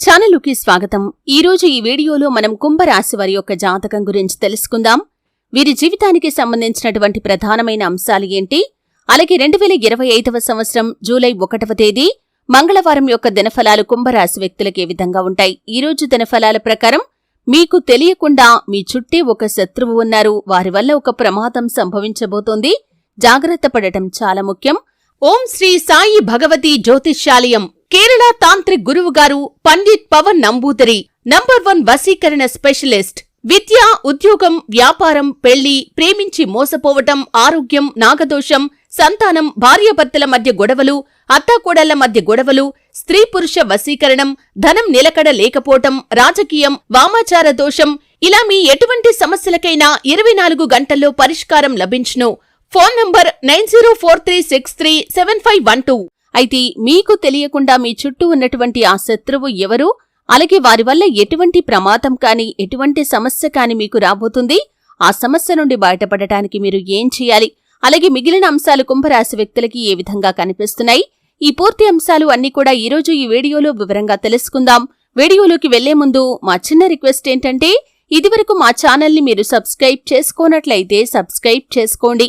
ఛానలుకి స్వాగతం. ఈ రోజు ఈ వీడియోలో మనం కుంభరాశి వారి యొక్క జాతకం గురించి తెలుసుకుందాం. వీరి జీవితానికి సంబంధించినటువంటి ప్రధానమైన అంశాలు ఏంటి? అలాగే రెండు వేల ఇరవై ఐదవ సంవత్సరం జూలై ఒకటవ తేదీ మంగళవారం యొక్క దినఫలాలు కుంభరాశి వ్యక్తులకు ఏ విధంగా ఉంటాయి? ఈ రోజు దినఫలాల ప్రకారం మీకు తెలియకుండా మీ చుట్టే ఒక శత్రువు ఉన్నారు. వారి వల్ల ఒక ప్రమాదం సంభవించబోతోంది. జాగ్రత్త పడటం చాలా ముఖ్యం. ఓం శ్రీ సాయి భగవతి జ్యోతిష్యాలయం. కేరళ తాంత్రిక్ గురువు గారు పండిత్ పవన్ నంబూదరి నంబర్ వన్ వశీకరణ స్పెషలిస్ట్ విద్య ఉద్యోగం వ్యాపారం పెళ్ళి ప్రేమించి మోసపోవటం ఆరోగ్యం నాగదోషం సంతానం భార్యాభర్తల మధ్య గొడవలు అత్తాకోడళ్ళ మధ్య గొడవలు స్త్రీ పురుష వశీకరణం ధనం నిలకడ లేకపోవటం రాజకీయం వామాచార దోషం ఇలా మీ ఎటువంటి సమస్యలకైనా ఇరవై నాలుగు గంటల్లో పరిష్కారం లభించును. Phone number nine zero four three six three seven five one two. అయితే మీకు తెలియకుండా మీ చుట్టూ ఉన్నటువంటి ఆ శత్రువు ఎవరు? అలాగే వారి వల్ల ఎటువంటి ప్రమాదం కాని ఎటువంటి సమస్య కాని మీకు రాబోతుంది? ఆ సమస్య నుండి బయటపడటానికి మీరు ఏం చేయాలి? అలాగే మిగిలిన అంశాలు కుంభరాశి వ్యక్తులకి ఏ విధంగా కనిపిస్తున్నాయి? ఈ పూర్తి అంశాలు అన్ని కూడా ఈరోజు ఈ వీడియోలో వివరంగా తెలుసుకుందాం. వీడియోలోకి వెళ్ళే ముందు మా చిన్న రిక్వెస్ట్ ఏంటంటే ఇదివరకు మా ఛానల్ని మీరు సబ్స్క్రైబ్ చేసుకోనట్లయితే సబ్స్క్రైబ్ చేసుకోండి.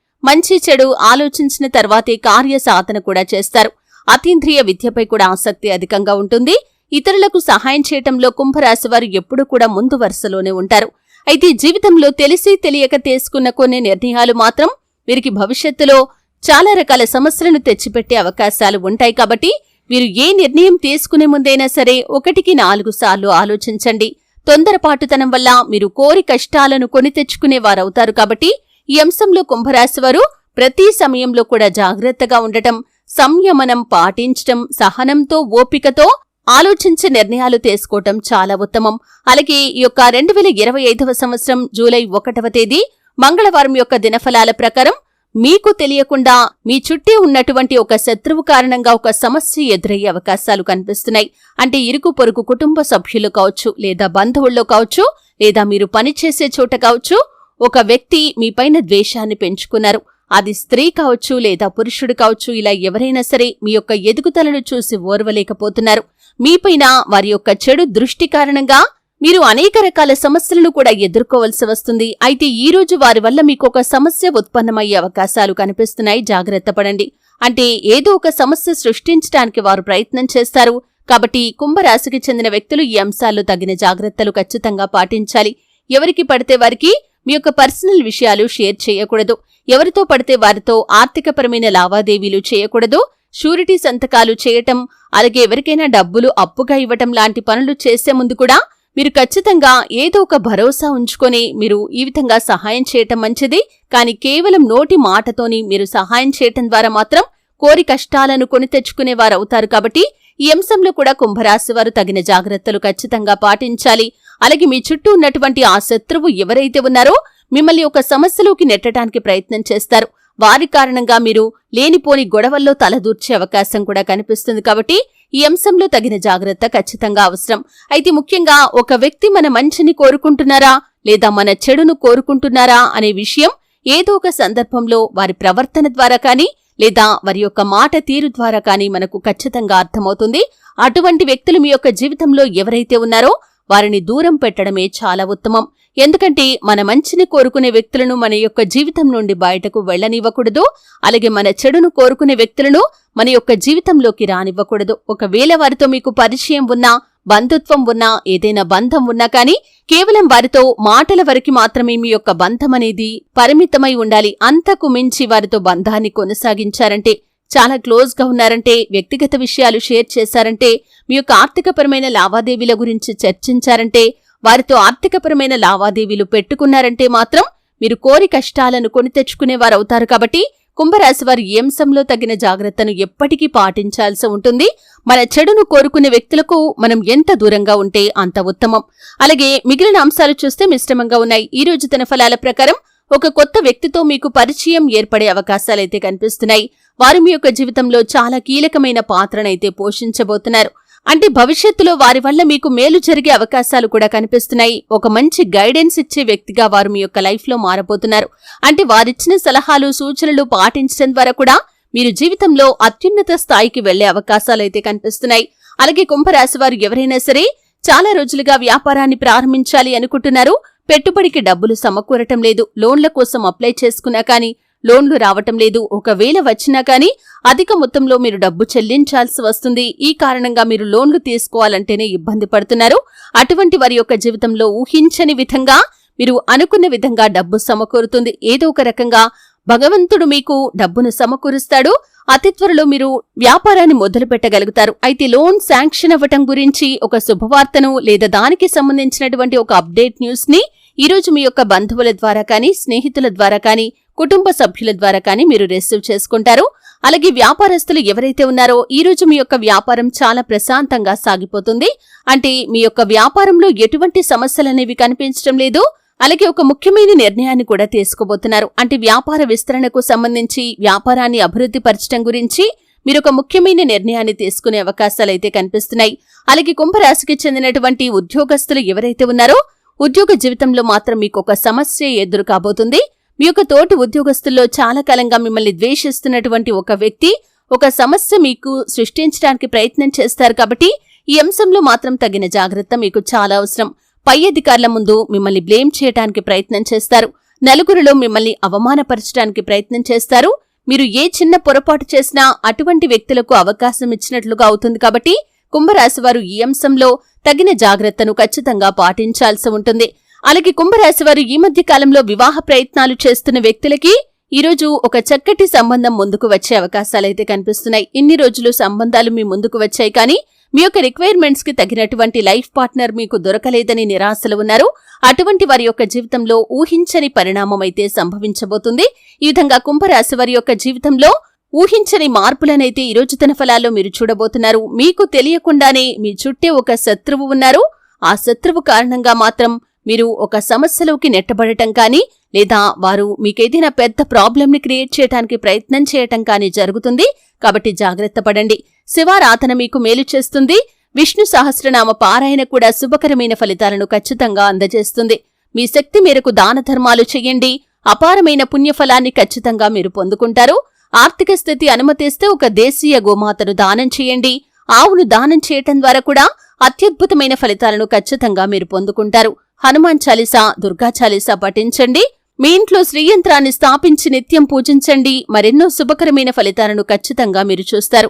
మంచి చెడు ఆలోచించిన తర్వాతే కార్య సాధన కూడా చేస్తారు. అతీంద్రియ విద్యపై కూడా ఆసక్తి అధికంగా ఉంటుంది. ఇతరులకు సహాయం చేయటంలో కుంభరాశి వారు ఎప్పుడూ కూడా ముందు వరుసలోనే ఉంటారు. అయితే జీవితంలో తెలిసి తెలియక తీసుకున్న కొన్ని నిర్ణయాలు మాత్రం వీరికి భవిష్యత్తులో చాలా రకాల సమస్యలను తెచ్చిపెట్టే అవకాశాలు ఉంటాయి కాబట్టి వీరు ఏ నిర్ణయం తీసుకునే ముందైనా సరే ఒకటికి నాలుగు సార్లు ఆలోచించండి. తొందరపాటుతనం వల్ల మీరు కోరి కష్టాలను కొని తెచ్చుకునే వారవుతారు కాబట్టి ఈ అంశంలో కుంభరాశివారు ప్రతి సమయంలో కూడా జాగ్రత్తగా ఉండటం సంయమనం పాటించటం సహనంతో ఓపికతో ఆలోచించే నిర్ణయాలు తీసుకోవటం చాలా ఉత్తమం. అలాగే ఈ యొక్క రెండు వేల ఇరవై ఐదవ సంవత్సరం జూలై ఒకటవ తేదీ మంగళవారం యొక్క దినఫలాల ప్రకారం మీకు తెలియకుండా మీ చుట్టే ఉన్నటువంటి ఒక శత్రువు కారణంగా ఒక సమస్య ఎదురయ్యే అవకాశాలు కనిపిస్తున్నాయి. అంటే ఇరుకు పొరుగు కుటుంబ సభ్యులు కావచ్చు లేదా బంధువుల్లో కావచ్చు లేదా మీరు పనిచేసే చోట కావచ్చు ఒక వ్యక్తి మీపైన ద్వేషాన్ని పెంచుకున్నారు. అది స్త్రీ కావచ్చు లేదా పురుషుడు కావచ్చు ఇలా ఎవరైనా సరే మీ యొక్క ఎదుగుదలను చూసి ఓర్వలేకపోతున్నారు. మీపైన వారి యొక్క చెడు దృష్టి కారణంగా మీరు అనేక రకాల సమస్యలను కూడా ఎదుర్కోవలసి వస్తుంది. అయితే ఈ రోజు వారి వల్ల మీకు ఒక సమస్య ఉత్పన్నమయ్యే అవకాశాలు కనిపిస్తున్నాయి. జాగ్రత్త పడండి. అంటే ఏదో ఒక సమస్య సృష్టించడానికి వారు ప్రయత్నం చేస్తారు. కాబట్టి కుంభరాశికి చెందిన వ్యక్తులు ఈ అంశాల్లో తగిన జాగ్రత్తలు ఖచ్చితంగా పాటించాలి. ఎవరికి పడితే వారికి మీ యొక్క పర్సనల్ విషయాలు షేర్ చేయకూడదు. ఎవరితో పడితే వారితో ఆర్థికపరమైన లావాదేవీలు చేయకూడదు. షూరిటీ సంతకాలు చేయటం అలాగే ఎవరికైనా డబ్బులు అప్పుగా ఇవ్వటం లాంటి పనులు చేసే ముందు కూడా మీరు ఖచ్చితంగా ఏదో ఒక భరోసా ఉంచుకొని మీరు ఈ విధంగా సహాయం చేయటం మంచిది. కానీ కేవలం నోటి మాటతోని మీరు సహాయం చేయటం ద్వారా మాత్రం కోరి కష్టాలను కొని తెచ్చుకునేవారవుతారు కాబట్టి ఈ అంశంలో కూడా కుంభరాశి వారు తగిన జాగ్రత్తలు ఖచ్చితంగా పాటించాలి. అలాగే మీ చుట్టూ ఉన్నటువంటి ఆ శత్రువు ఎవరైతే ఉన్నారో మిమ్మల్ని ఒక సమస్యలోకి నెట్టడానికి ప్రయత్నం చేస్తారు. వారి కారణంగా మీరు లేనిపోని గొడవల్లో తలదూర్చే అవకాశం కూడా కనిపిస్తుంది కాబట్టి ఈ అంశంలో తగిన జాగ్రత్త ఖచ్చితంగా అవసరం. అయితే ముఖ్యంగా ఒక వ్యక్తి మన మంచిని కోరుకుంటున్నారా లేదా మన చెడును కోరుకుంటున్నారా అనే విషయం ఏదో ఒక సందర్భంలో వారి ప్రవర్తన ద్వారా కానీ లేదా వారి యొక్క మాట తీరు ద్వారా కానీ మనకు ఖచ్చితంగా అర్థమవుతుంది. అటువంటి వ్యక్తులు మీ యొక్క జీవితంలో ఎవరైతే ఉన్నారో వారిని దూరం పెట్టడమే చాలా ఉత్తమం. ఎందుకంటే మన మంచిని కోరుకునే వ్యక్తులను మన యొక్క జీవితం నుండి బయటకు వెళ్ళనివ్వకూడదు అలాగే మన చెడును కోరుకునే వ్యక్తులను మన యొక్క జీవితంలోకి రానివ్వకూడదు. ఒకవేళ వారితో మీకు పరిచయం ఉన్నా బంధుత్వం ఉన్నా ఏదైనా బంధం ఉన్నా కానీ కేవలం వారితో మాటల వరకు మాత్రమే మీ యొక్క బంధం అనేది పరిమితమై ఉండాలి. అంతకు మించి వారితో బంధాన్ని కొనసాగించారంటే చాలా క్లోజ్గా ఉన్నారంటే వ్యక్తిగత విషయాలు షేర్ చేశారంటే మీ యొక్క ఆర్థికపరమైన లావాదేవీల గురించి చర్చించారంటే వారితో ఆర్థికపరమైన లావాదేవీలు పెట్టుకున్నారంటే మాత్రం మీరు కోరి కష్టాలను కొని తెచ్చుకునేవారవుతారు కాబట్టి కుంభరాశి వారు ఈ అంశంలో తగిన జాగ్రత్తను ఎప్పటికీ పాటించాల్సి ఉంటుంది. మన చెడును కోరుకునే వ్యక్తులకు మనం ఎంత దూరంగా ఉంటే అంత ఉత్తమం. అలాగే మిగిలిన అంశాలు చూస్తే మిశ్రమంగా ఉన్నాయి. ఈ రోజు తన ఫలాల ప్రకారం ఒక కొత్త వ్యక్తితో మీకు పరిచయం ఏర్పడే అవకాశాలైతే కనిపిస్తున్నాయి. వారు మీ యొక్క జీవితంలో చాలా కీలకమైన పాత్రనైతే పోషించబోతున్నారు. అంటే భవిష్యత్తులో వారి వల్ల మీకు మేలు జరిగే అవకాశాలు కూడా కనిపిస్తున్నాయి. ఒక మంచి గైడెన్స్ ఇచ్చే వ్యక్తిగా వారు మీ యొక్క లైఫ్లో మారబోతున్నారు. అంటే వారిచ్చిన సలహాలు సూచనలు పాటించడం ద్వారా కూడా మీరు జీవితంలో అత్యున్నత స్థాయికి వెళ్ళే అవకాశాలైతే కనిపిస్తున్నాయి. అలాగే కుంభరాశి వారు ఎవరైనా సరే చాలా రోజులుగా వ్యాపారాన్ని ప్రారంభించాలి అనుకుంటున్నారు. పెట్టుబడికి డబ్బులు సమకూరటం లేదు. లోన్ల కోసం అప్లై చేసుకున్నా కానీ లోన్లు రావటం లేదు. ఒకవేళ వచ్చినా కానీ అధిక మొత్తంలో మీరు డబ్బు చెల్లించాల్సి వస్తుంది. ఈ కారణంగా మీరు లోన్లు తీసుకోవాలంటేనే ఇబ్బంది పడుతున్నారు. అటువంటి వారి యొక్క జీవితంలో ఊహించని విధంగా మీరు అనుకున్న విధంగా డబ్బు సమకూరుతుంది. ఏదో ఒక రకంగా భగవంతుడు మీకు డబ్బును సమకూరుస్తాడు. అతి త్వరలో మీరు వ్యాపారాన్ని మొదలు పెట్టగలుగుతారు. అయితే లోన్ శాంక్షన్ అవ్వటం గురించి ఒక శుభవార్తను లేదా దానికి సంబంధించినటువంటి ఒక అప్డేట్ న్యూస్ని ఈ రోజు మీ యొక్క బంధువుల ద్వారా కానీ స్నేహితుల ద్వారా కానీ కుటుంబ సభ్యుల ద్వారా కానీ మీరు రిసీవ్ చేసుకుంటారు. అలాగే వ్యాపారస్తులు ఎవరైతే ఉన్నారో ఈ రోజు మీ యొక్క వ్యాపారం చాలా ప్రశాంతంగా సాగిపోతుంది. అంటే మీ యొక్క వ్యాపారంలో ఎటువంటి సమస్యలనేవి కనిపించడం లేదు. అలాగే ఒక ముఖ్యమైన నిర్ణయాన్ని కూడా తీసుకోబోతున్నారు. అంటే వ్యాపార విస్తరణకు సంబంధించి వ్యాపారాన్ని అభివృద్ధి పరచడం గురించి మీరు ఒక ముఖ్యమైన నిర్ణయాన్ని తీసుకునే అవకాశాలైతే కనిపిస్తున్నాయి. అలాగే కుంభరాశికి చెందినటువంటి ఉద్యోగస్తులు ఎవరైతే ఉన్నారో ఉద్యోగ జీవితంలో మాత్రం మీకు ఒక సమస్య ఎదురు కాబోతుంది. మీ యొక్క తోటి ఉద్యోగస్తుల్లో చాలా కాలంగా మిమ్మల్ని ద్వేషిస్తున్నటువంటి ఒక వ్యక్తి ఒక సమస్య మీకు సృష్టించడానికి ప్రయత్నం చేస్తారు కాబట్టి ఈ అంశంలో మాత్రం తగిన జాగ్రత్త మీకు చాలా అవసరం. పై అధికారుల ముందు మిమ్మల్ని బ్లేమ్ చేయడానికి ప్రయత్నం చేస్తారు. నలుగురిలో మిమ్మల్ని అవమానపరచడానికి ప్రయత్నం చేస్తారు. మీరు ఏ చిన్న పొరపాటు చేసినా అటువంటి వ్యక్తులకు అవకాశం ఇచ్చినట్లుగా అవుతుంది కాబట్టి కుంభరాశి వారు ఈ అంశంలో తగిన జాగ్రత్తను ఖచ్చితంగా పాటించాల్సి ఉంటుంది. అలాగే కుంభరాశి వారు ఈ మధ్య కాలంలో వివాహ ప్రయత్నాలు చేస్తున్న వ్యక్తులకి ఈరోజు ఒక చక్కటి సంబంధం ముందుకు వచ్చే అవకాశాలైతే కనిపిస్తున్నాయి. ఇన్ని రోజులు సంబంధాలు మీ ముందుకు వచ్చాయి కానీ మీ యొక్క రిక్వైర్మెంట్స్కి తగినటువంటి లైఫ్ పార్ట్నర్ మీకు దొరకలేదని నిరాశలు ఉన్నారు. అటువంటి వారి యొక్క జీవితంలో ఊహించని పరిణామం అయితే సంభవించబోతుంది. ఈ విధంగా కుంభరాశి వారి యొక్క జీవితంలో ఊహించని మార్పులనైతే ఈ తన ఫలాల్లో మీరు చూడబోతున్నారు. మీకు తెలియకుండానే మీ చుట్టే ఒక శత్రువు ఉన్నారు. ఆ శత్రువు కారణంగా మాత్రం మీరు ఒక సమస్యలోకి నెట్టబడటం కానీ లేదా వారు మీకేదైనా పెద్ద ప్రాబ్లంని క్రియేట్ చేయడానికి ప్రయత్నం చేయటం కానీ జరుగుతుంది. కాబట్టి జాగ్రత్త పడండి. శివారాధన మీకు మేలు చేస్తుంది. విష్ణు సహస్రనామ పారాయణ కూడా శుభకరమైన ఫలితాలను ఖచ్చితంగా అందజేస్తుంది. మీ శక్తి మేరకు దాన ధర్మాలు చెయ్యండి అపారమైన పుణ్యఫలాన్ని ఖచ్చితంగా మీరు పొందుకుంటారు. ఆర్థిక స్థితి అనుమతిస్తే ఒక దేశీయ గోమాతను దానం చేయండి. ఆవును దానం చేయటం ద్వారా కూడా అత్యద్భుతమైన ఫలితాలను ఖచ్చితంగా మీరు పొందుకుంటారు. హనుమాన్ చాలీసా దుర్గా చాలీసా పఠించండి. మీ ఇంట్లో శ్రీయంత్రాన్ని స్థాపించి నిత్యం పూజించండి. మరెన్నో శుభకరమైన ఫలితాలను ఖచ్చితంగా మీరు చూస్తారు.